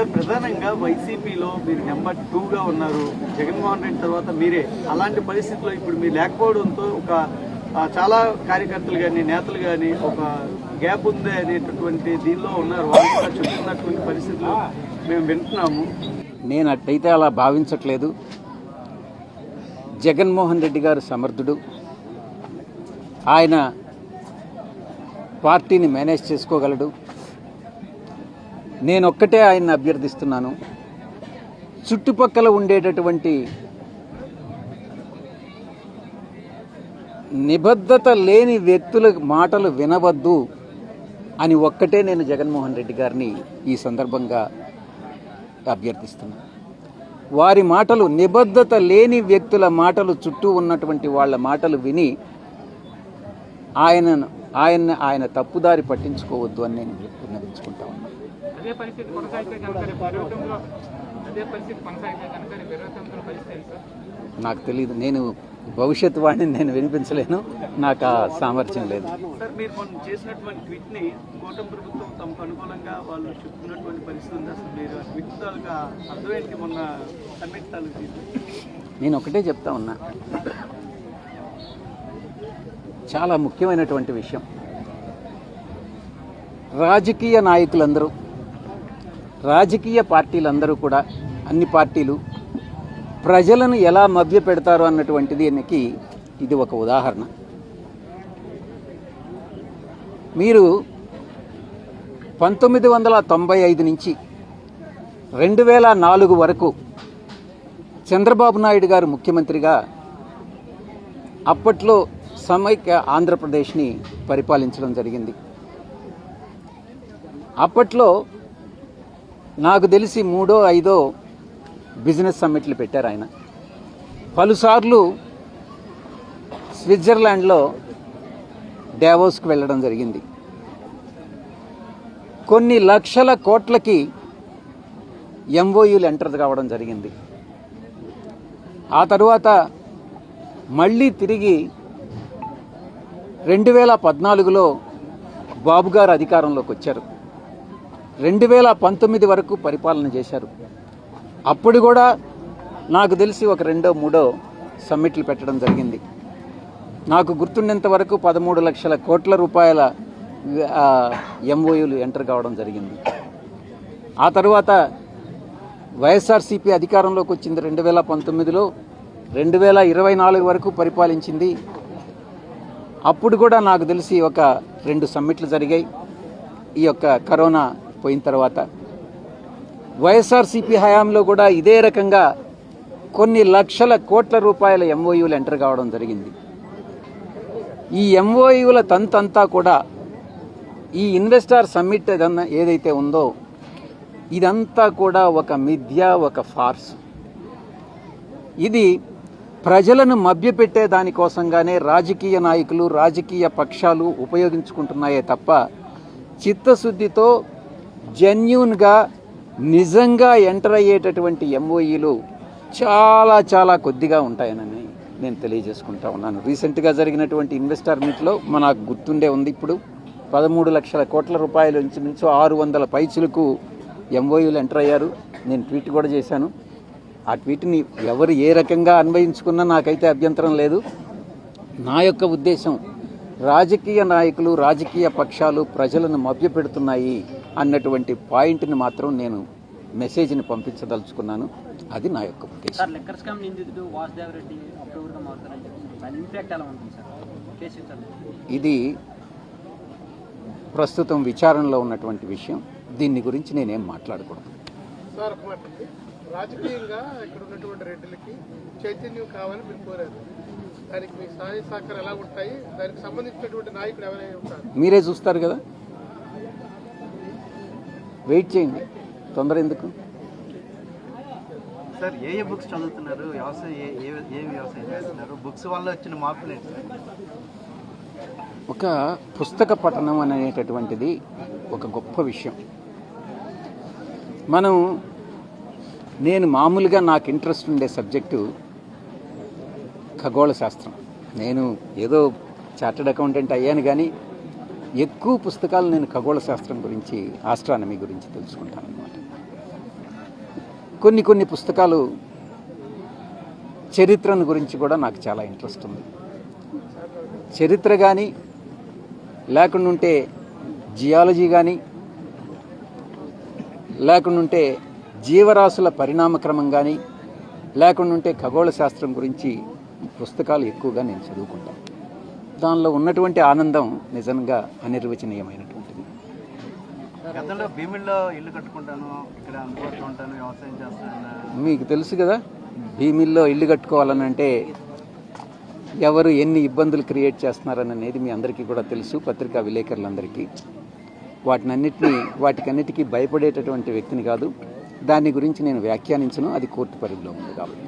Sir ప్రధానంగా వైసీపీలో మీరు నెంబర్ టూగా ఉన్నారు. జగన్మోహన్ రెడ్డి తర్వాత మీరే. అలాంటి పరిస్థితుల్లో ఇప్పుడు మీరు లేకపోవడంతో ఒక చాలా కార్యకర్తలు కానీ నేతలు కానీ ఒక గ్యాప్ ఉంది అనేటటువంటి దీనిలో ఉన్నారు. వాళ్ళు కూడా చెప్తున్నటువంటి పరిస్థితులు మేము వింటున్నాము. నేను అట్టయితే అలా భావించట్లేదు. జగన్మోహన్ రెడ్డి గారు సమర్థుడు. ఆయన పార్టీని మేనేజ్ చేసుకోగలడు. నేను ఒక్కటే ఆయన్ని అభ్యర్థిస్తున్నాను. చుట్టుపక్కల ఉండేటటువంటి నిబద్ధత లేని వ్యక్తుల మాటలు వినవద్దు అని ఒక్కటే నేను జగన్మోహన్ రెడ్డి గారిని ఈ సందర్భంగా అభ్యర్థిస్తున్నాను. వారి మాటలు నిబద్ధత లేని వ్యక్తుల మాటలు చుట్టూ ఉన్నటువంటి వాళ్ళ మాటలు విని ఆయనను ఆయన ఆయన తప్పుదారి పట్టించుకోవద్దు అని నేను విన్నవించుకుంటా ఉన్నాను. అదే పరిస్థితి కొనసాగితే కనుక రేపు ప్రభుత్వంలో అదే పరిస్థితి కొనసాగితే కనుక రేపు పరిస్థితి నాకు తెలియదు నేను భవిష్యత్ వాడిని నేను వినిపించలేను. నాకు ఆ సామర్థ్యం లేదు. సార్ మీరు మొన్న చేసినటువంటి ట్వీట్ని కూటమి ప్రభుత్వం తమకు అనుకూలంగా వాళ్ళు చెప్తున్నటువంటి పరిస్థితి అసలు మీరు ట్వీట్ తాలూకా మొన్న సమ్మిట్ తాలూకు నేను ఒకటే చెప్తా ఉన్నా. చాలా ముఖ్యమైనటువంటి విషయం. రాజకీయ నాయకులందరూ రాజకీయ పార్టీలందరూ కూడా అన్ని పార్టీలు ప్రజలను ఎలా మభ్య పెడతారు అన్నటువంటిది దీనికి ఇది ఒక ఉదాహరణ. మీరు పంతొమ్మిది వందల తొంభై ఐదు నుంచి రెండు వేల నాలుగు వరకు చంద్రబాబు నాయుడు గారు ముఖ్యమంత్రిగా అప్పట్లో సమైక్య ఆంధ్రప్రదేశ్ని పరిపాలించడం జరిగింది. అప్పట్లో నాకు తెలిసి మూడో ఐదో బిజినెస్ సమ్మిట్లు పెట్టారు ఆయన. పలుసార్లు స్విట్జర్లాండ్లో డావోస్కి వెళ్ళడం జరిగింది. కొన్ని లక్షల కోట్లకి ఎంఓయూలు ఎంటర్ కావడం జరిగింది. ఆ తరువాత మళ్ళీ తిరిగి రెండు వేల పద్నాలుగులో బాబు గారు అధికారంలోకి వచ్చారు. రెండు వేల పంతొమ్మిది వరకు పరిపాలన చేశారు. అప్పుడు కూడా నాకు తెలిసి ఒక రెండో మూడో సమ్మిట్లు పెట్టడం జరిగింది. నాకు గుర్తుండేంత వరకు పదమూడు లక్షల కోట్ల రూపాయల ఎంఓయూలు ఎంటర్ కావడం జరిగింది. ఆ తరువాత వైఎస్ఆర్సీపీ అధికారంలోకి వచ్చింది రెండు వేల పంతొమ్మిదిలో. రెండు వేల ఇరవై నాలుగు వరకు పరిపాలించింది. అప్పుడు కూడా నాకు తెలిసి ఒక రెండు సమ్మిట్లు జరిగాయి. ఈ యొక్క కరోనా పోయిన తర్వాత వైఎస్ఆర్సీపీ హయాంలో కూడా ఇదే రకంగా కొన్ని లక్షల కోట్ల రూపాయల ఎంఓయూలు ఎంటర్ కావడం జరిగింది. ఈ ఎంఓయూల తంతంతా కూడా ఈ ఇన్వెస్టార్ సమ్మిట్ ఏదైతే ఉందో ఇదంతా కూడా ఒక మిథ్య ఒక ఫార్స్. ఇది ప్రజలను మభ్యపెట్టే దానికోసంగానే రాజకీయ నాయకులు రాజకీయ పక్షాలు ఉపయోగించుకుంటున్నాయే తప్ప చిత్తశుద్ధితో జెన్యున్గా నిజంగా ఎంటర్ అయ్యేటటువంటి ఎంఓఈలు చాలా చాలా కొద్దిగా ఉంటాయనని నేను తెలియజేసుకుంటా ఉన్నాను. రీసెంట్గా జరిగినటువంటి ఇన్వెస్టర్ మీట్లో మనకు గుర్తుండే ఉంది ఇప్పుడు. పదమూడు లక్షల కోట్ల రూపాయల నుంచి నుంచి ఆరు వందల పైచులకు ఎంఓయూలు ఎంటర్ అయ్యారు. నేను ట్వీట్ కూడా చేశాను. ఆ ట్వీట్ని ఎవరు ఏ రకంగా అన్వయించుకున్నా నాకైతే అభ్యంతరం లేదు. నా యొక్క ఉద్దేశం రాజకీయ నాయకులు రాజకీయ పక్షాలు ప్రజలను మభ్యపెడుతున్నాయి. అన్నటువంటి పాయింట్ని మాత్రం నేను మెసేజ్ని పంపించదలుచుకున్నాను. అది నా యొక్క ఉద్దేశం. ఇది ప్రస్తుతం విచారణలో ఉన్నటువంటి విషయం. దీన్ని గురించి నేనేం మాట్లాడకూడదు. రాజకీయంగా ఇక్కడ ఉన్నటువంటి రెడ్డిలకి చైతన్యం కావాలని మీరు కోరారు. దానికి మీ సహాయ సహకారం ఎలా ఉంటాయి? దానికి సంబంధించినటువంటి నాయకుడు ఎవరైనా ఉంటారు? మీరే చూస్తారు కదా. వెయిట్ చేయండి. తొందర ఎందుకు? సార్ ఏ ఏ బుక్స్ చదువుతున్నారు? వ్యవసాయం ఏ వ్యవసాయం చేస్తున్నారు? బుక్స్ వల్ల వచ్చిన మార్పులు ఏంటి ఒక పుస్తక పఠనం అనేటటువంటిది ఒక గొప్ప విషయం. మనం నేను మామూలుగా నాకు ఇంట్రెస్ట్ ఉండే సబ్జెక్టు ఖగోళ శాస్త్రం. నేను ఏదో చార్టెడ్ అకౌంటెంట్ అయ్యాను కానీ ఎక్కువ పుస్తకాలు నేను ఖగోళ శాస్త్రం గురించి ఆస్ట్రానమీ గురించి తెలుసుకుంటాను అనమాట కొన్ని కొన్ని పుస్తకాలు చరిత్రను గురించి కూడా నాకు చాలా ఇంట్రెస్ట్ ఉంది. చరిత్ర కానీ లేకుండుంటే జియాలజీ కానీ లేకుండుంటే జీవరాశుల పరిణామక్రమం కానీ లేకుండుంటే ఖగోళ శాస్త్రం గురించి పుస్తకాలు ఎక్కువగా నేను చదువుకుంటాను. దానిలో ఉన్నటువంటి ఆనందం నిజంగా అనిర్వచనీయమైనటువంటిది. గతంలో భీమిల్లో ఇల్లు కట్టుకుంటాను ఇక్కడ అందుబాటులో ఉంటాను వ్యవసాయం చేస్తాను. మీకు తెలుసు కదా భీమిల్లో ఇల్లు కట్టుకోవాలని అంటే ఎవరు ఎన్ని ఇబ్బందులు క్రియేట్ చేస్తున్నారని అనేది మీ అందరికీ కూడా తెలుసు పత్రికా విలేకరులందరికీ. వాటినన్నిటినీ వాటికన్నిటికీ భయపడేటటువంటి వ్యక్తిని కాదు దాని గురించి నేను వ్యాఖ్యానించను అది కోర్టు పరిధిలో ఉంది కాబట్టి.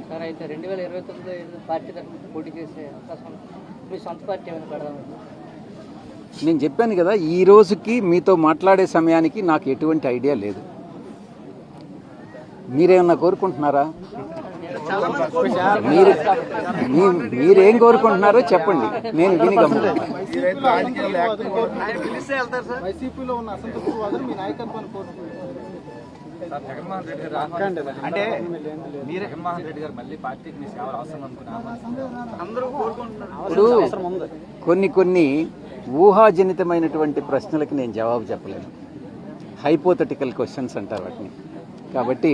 మీ సొంత పార్టీ ఏమైనా పెడదాం నేను చెప్పాను కదా ఈ రోజుకి మీతో మాట్లాడే సమయానికి నాకు ఎటువంటి ఐడియా లేదు. మీరేమన్నా కోరుకుంటున్నారా? మీరు మీ- మీరేం కోరుకుంటున్నారో చెప్పండి. నేను విని గమనిస్తాను జగన్మోహన్ రెడ్డి గారు అంటే మీరే జగన్మోహన్ రెడ్డి గారు మళ్ళీ పార్టీకి మీ సేవలు అవసరం అందరూ కోరుకుంటున్నారు. కొన్ని కొన్ని ఊహాజనితమైనటువంటి ప్రశ్నలకి నేను జవాబు చెప్పలేను. హైపోథెటికల్ క్వశ్చన్స్ అంటారు వాటిని. కాబట్టి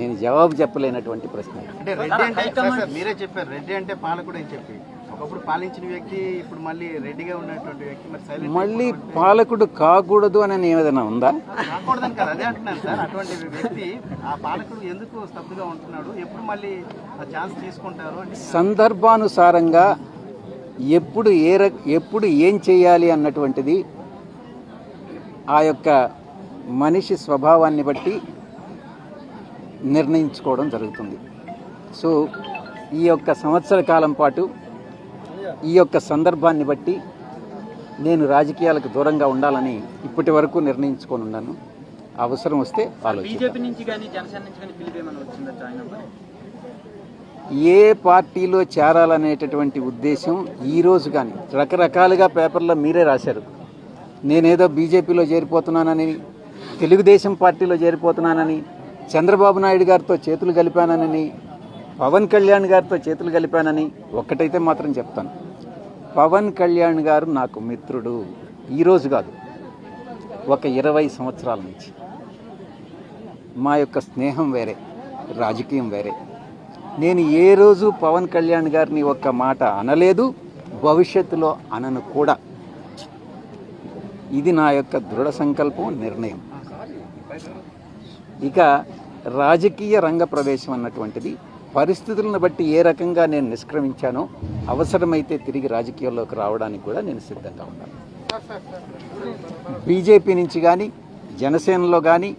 నేను జవాబు చెప్పలేనటువంటి ప్రశ్న అంటే రెడ్డి అంటే మీరే చెప్పారు. రెడ్డి అంటే పాలకుడు అని చెప్పి. ఒకప్పుడు పాలించిన వ్యక్తి ఇప్పుడు మళ్ళీ రెడ్డిగా ఉన్నటువంటి వ్యక్తి మరి సైలెంట్ మళ్ళీ పాలకుడు కాకూడదు అని ఏదైనా ఉందా? కాకూడదని కదా అదే అంటున్నాను సార్. అటువంటి వ్యక్తి ఆ పాలకుడు ఎందుకు స్తబ్దుగా ఉంటున్నాడు? ఎప్పుడు మళ్ళీ ఆ ఛాన్స్ తీసుకుంటారు సందర్భానుసారంగా ఎప్పుడు ఏ ఎప్పుడు ఏం చేయాలి అన్నటువంటిది ఆ యొక్క మనిషి స్వభావాన్ని బట్టి నిర్ణయించుకోవడం జరుగుతుంది. సో ఈ యొక్క సంవత్సర కాలం పాటు ఈ యొక్క సందర్భాన్ని బట్టి నేను రాజకీయాలకు దూరంగా ఉండాలని ఇప్పటి వరకు నిర్ణయించుకొని ఉన్నాను. అవసరం వస్తే ఏ పార్టీలో చేరాలనేటటువంటి ఉద్దేశం ఈ రోజు కానీ రకరకాలుగా పేపర్లో మీరే రాశారు. నేనేదో బీజేపీలో చేరిపోతున్నానని తెలుగుదేశం పార్టీలో చేరిపోతున్నానని చంద్రబాబు నాయుడు గారితో చేతులు కలిపానని పవన్ కళ్యాణ్ గారితో చేతులు కలిపానని ఒక్కటైతే మాత్రం చెప్తాను. పవన్ కళ్యాణ్ గారు నాకు మిత్రుడు. ఈరోజు కాదు ఒక ఇరవై సంవత్సరాల నుంచి. మా యొక్క స్నేహం వేరే రాజకీయం వేరే. నేను ఏ రోజు పవన్ కళ్యాణ్ గారిని ఒక్క మాట అనలేదు భవిష్యత్తులో అనను కూడా. ఇది నా యొక్క దృఢ సంకల్పం నిర్ణయం. ఇక రాజకీయ రంగ ప్రవేశం అన్నటువంటిది పరిస్థితులను బట్టి ఏ రకంగా నేను నిష్క్రమించానో అవసరమైతే తిరిగి రాజకీయాల్లోకి రావడానికి కూడా నేను సిద్ధంగా ఉన్నాను. బీజేపీ నుంచి కానీ జనసేనలో కానీ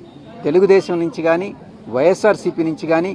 తెలుగుదేశం నుంచి కానీ వైఎస్ఆర్సీపీ నుంచి కానీ